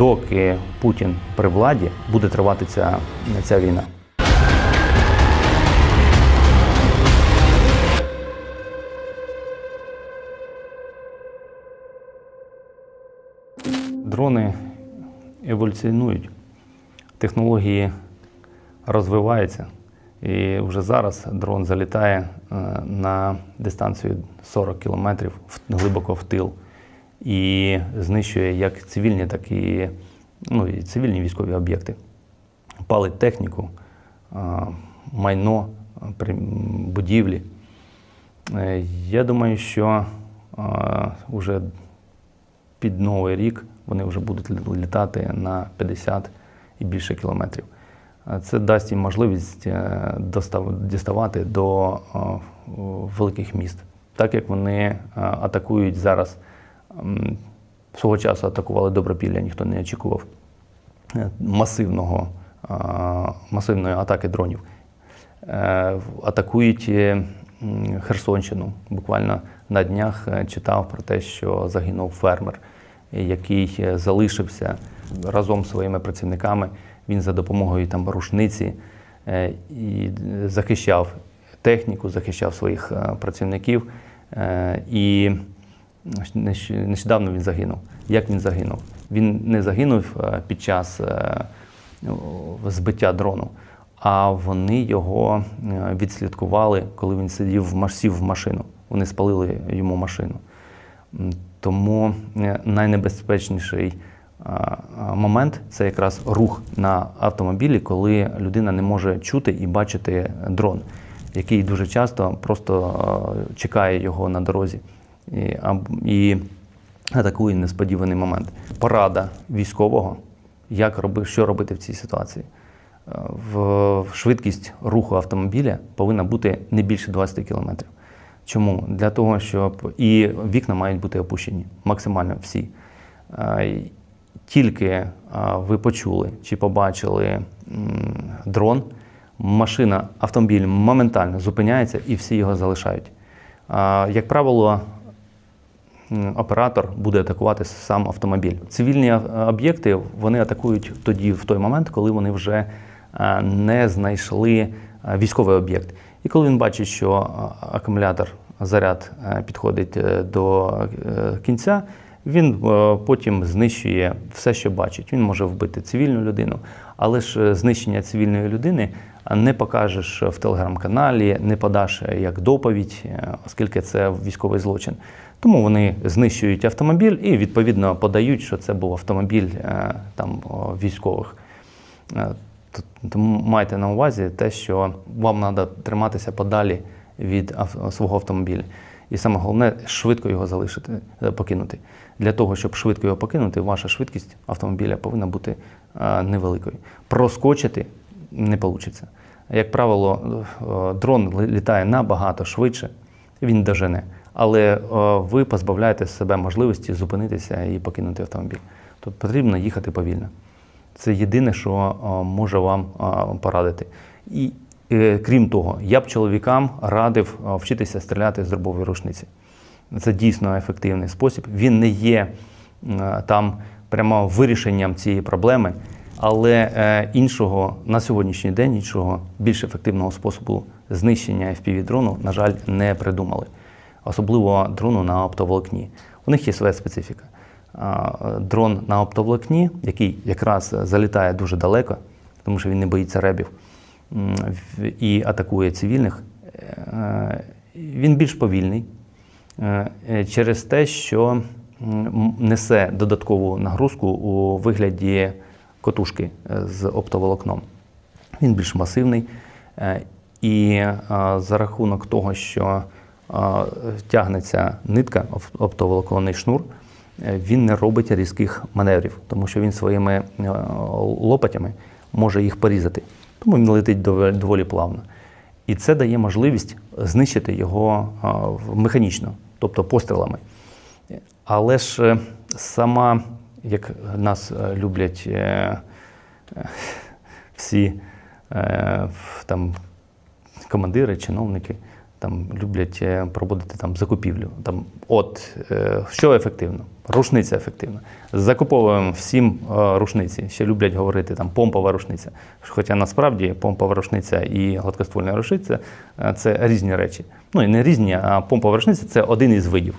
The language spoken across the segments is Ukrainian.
доки Путін при владі, буде тривати ця, ця війна. Дрони еволюціонують, технології розвиваються. І вже зараз дрон залітає е, на дистанцію 40 кілометрів глибоко в тил і знищує як цивільні, так і, ну, і цивільні військові об'єкти. Палить техніку, майно, будівлі. Е, Я думаю, що вже під Новий рік вони вже будуть літати на 50 і більше кілометрів. Це дасть їм можливість е, діставати до великих міст, так як вони атакують зараз. Свого часу атакували Добропілля, ніхто не очікував е, масивного, масивної атаки дронів. Е, Атакують е, Херсонщину. Буквально на днях читав про те, що загинув фермер, який залишився разом з своїми працівниками. Він за допомогою там рушниці і захищав техніку, захищав своїх працівників. І нещодавно він загинув. Як він загинув? Він не загинув е, під час е, збиття дрону, а вони його е, відслідкували, коли він сидів в сів в машину. Вони спалили йому машину. Тому найнебезпечніший момент це якраз рух на автомобілі, коли людина не може чути і бачити дрон, який дуже часто просто чекає його на дорозі і, і атакує несподіваний момент. Порада військового, як роби, що робити в цій ситуації. Е, В швидкість руху автомобіля повинна бути не більше 20 км. Чому? Для того, щоб і вікна мають бути опущені, максимально всі. Е, Тільки е, ви почули чи побачили дрон, машина, автомобіль моментально зупиняється і всі його залишають. Як правило, оператор буде атакувати сам автомобіль. Цивільні об'єкти вони атакують тоді, в той момент, коли вони вже е, не знайшли е, військовий об'єкт. І коли він бачить, що е, акумулятор, заряд е, підходить е, до е, кінця, він е, потім знищує все, що бачить. Він може вбити цивільну людину, але ж е, знищення цивільної людини не покажеш в телеграм-каналі, не подаш е, як доповідь, е, оскільки це військовий злочин. Тому вони знищують автомобіль і відповідно подають, що це був автомобіль е, там військових. Е, Тому майте на увазі те, що вам треба триматися подалі від свого автомобіля. І саме головне швидко його залишити, е, покинути. Для того, щоб швидко його покинути, ваша швидкість автомобіля повинна бути е, невеликою. Проскочити не вийде. Як правило, е, дрон літає набагато швидше, він дожене. Але ви позбавляєте себе можливості зупинитися і покинути автомобіль. Тобто потрібно їхати повільно. Це єдине, що може вам порадити. І крім того, я б чоловікам радив вчитися стріляти з дробової рушниці. Це дійсно ефективний спосіб. Він не є там прямо вирішенням цієї проблеми, але е, іншого на сьогоднішній день іншого більш ефективного способу знищення FPV-дрону, на жаль, не придумали. Особливо дрону на оптоволокні. У них є своя специфіка. Дрон на оптоволокні, який якраз залітає дуже далеко, тому що він не боїться ребів і атакує цивільних, е, він більш повільний е, е, через те, що несе додаткову нагрузку у вигляді котушки з оптоволокном. Він більш масивний. І за рахунок того, що тягнеться нитка, оп- оптоволоконний шнур, він не робить різких маневрів, тому що він своїми лопатями може їх порізати. Тому він летить доволі, плавно. І це дає можливість знищити його механічно, тобто пострілами. Але ж е, сама, як нас е, люблять е, всі там, командири, чиновники, там люблять е, проводити там закупівлю. Там, от е, що ефективно? Рушниця ефективна. Закуповуємо всім е, рушниці. Ще люблять говорити там помпова рушниця. Хоча насправді помпова рушниця і гладкоствольна рушниця це різні речі. Ну і не різні, а помпова рушниця це один із видів.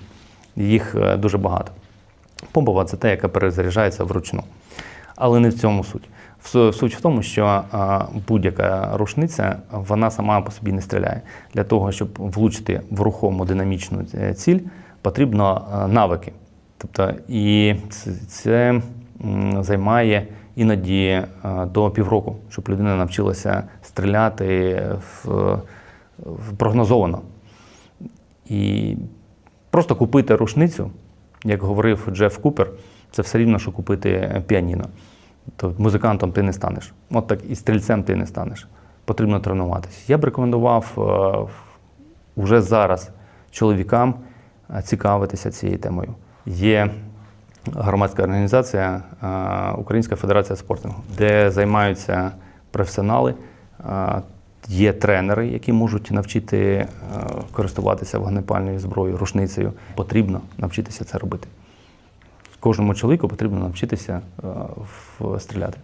Їх дуже багато. Помпова це та, яка перезаряджається вручну. Але не в цьому суть. Суть в тому, що будь-яка рушниця вона сама по собі не стріляє. Для того, щоб влучити в рухому динамічну е, ціль, потрібно навики. Тобто, і це, займає іноді до півроку, щоб людина навчилася стріляти в, в прогнозовано. І просто купити рушницю, як говорив Джеф Купер, це все рівно, що купити е, піаніно. То музикантом ти не станеш. От так і стрільцем ти не станеш. Потрібно тренуватися. Я б рекомендував е, вже зараз чоловікам е, цікавитися цією темою. Є громадська організація е, Українська Федерація спорту, де займаються професіонали. Є тренери, які можуть навчити користуватися вогнепальною зброєю, рушницею. Потрібно навчитися це робити. Кожному чоловіку потрібно навчитися е, в- стріляти.